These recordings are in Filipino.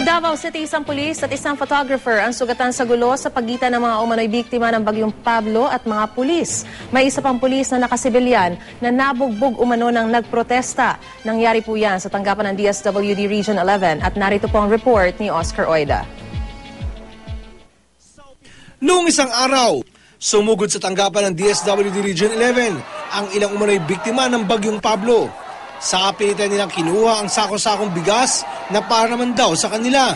Sa Davao City, isang pulis at isang photographer ang sugatan sa gulo sa pagitan ng mga umano'y biktima ng bagyong Pablo at mga pulis. May isa pang pulis na nakasibilyan na nabugbog umano ng nagprotesta. Nangyari po yan sa tanggapan ng DSWD Region 11 at narito po ang report ni Oscar Oida. Noong isang araw, sumugod sa tanggapan ng DSWD Region 11 ang ilang umano'y biktima ng bagyong Pablo. Sa pilitan nilang kinuha ang sako-sakong bigas na para naman daw sa kanila.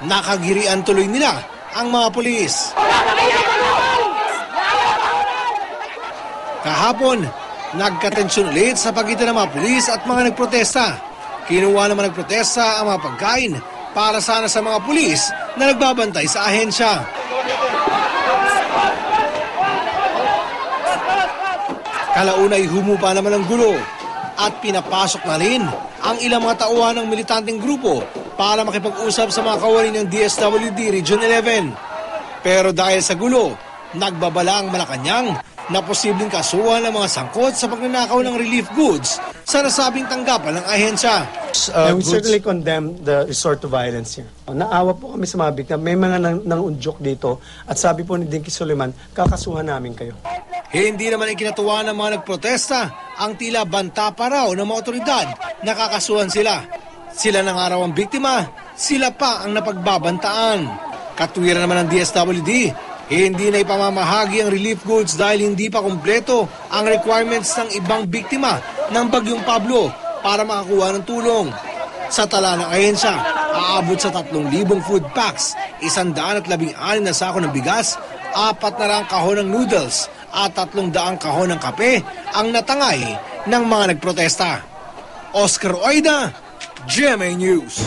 Nakagirian tuloy nila ang mga pulis. Kahapon, nagkatensyon ulit sa pagitan ng mga pulis at mga nagprotesta. Kinuha naman nagprotesta ang mga pagkain para sana sa mga pulis na nagbabantay sa ahensya. Kalaunay humupa naman ang gulo at pinapasok na rin ang ilang mga tauhan ng militanteng grupo para makipag-usap sa mga kawani ng DSWD Region 11. Pero dahil sa gulo, nagbabala ang Malacanang na posibleng kasuhan ng mga sangkot sa pagnanakaw ng relief goods sa nasabing tanggapan ng ahensya. And we certainly condemn the resort to violence here. Naawa po kami sa mga biktima. May mga nang, nangunjok dito at sabi po ni Dinky Suleiman, kakasuhan namin kayo. Hindi naman ikinatuwa ng mga nagprotesta ang tila banta pa raw ng mga otoridad na kakasuhan sila. Sila na nga raw ang biktima, sila pa ang napagbabantaan. Katwiran naman ng DSWD, hindi na ipamamahagi ang relief goods dahil hindi pa kumpleto ang requirements ng ibang biktima ng Bagyong Pablo para makakuha ng tulong. Sa tala ng ahensya, aabot sa 3,000 food packs, 116 na sako ng bigas, apat na lang kahon ng noodles at 300 kahon ng kape ang natangay ng mga nagprotesta. Oscar Oida, GMA News.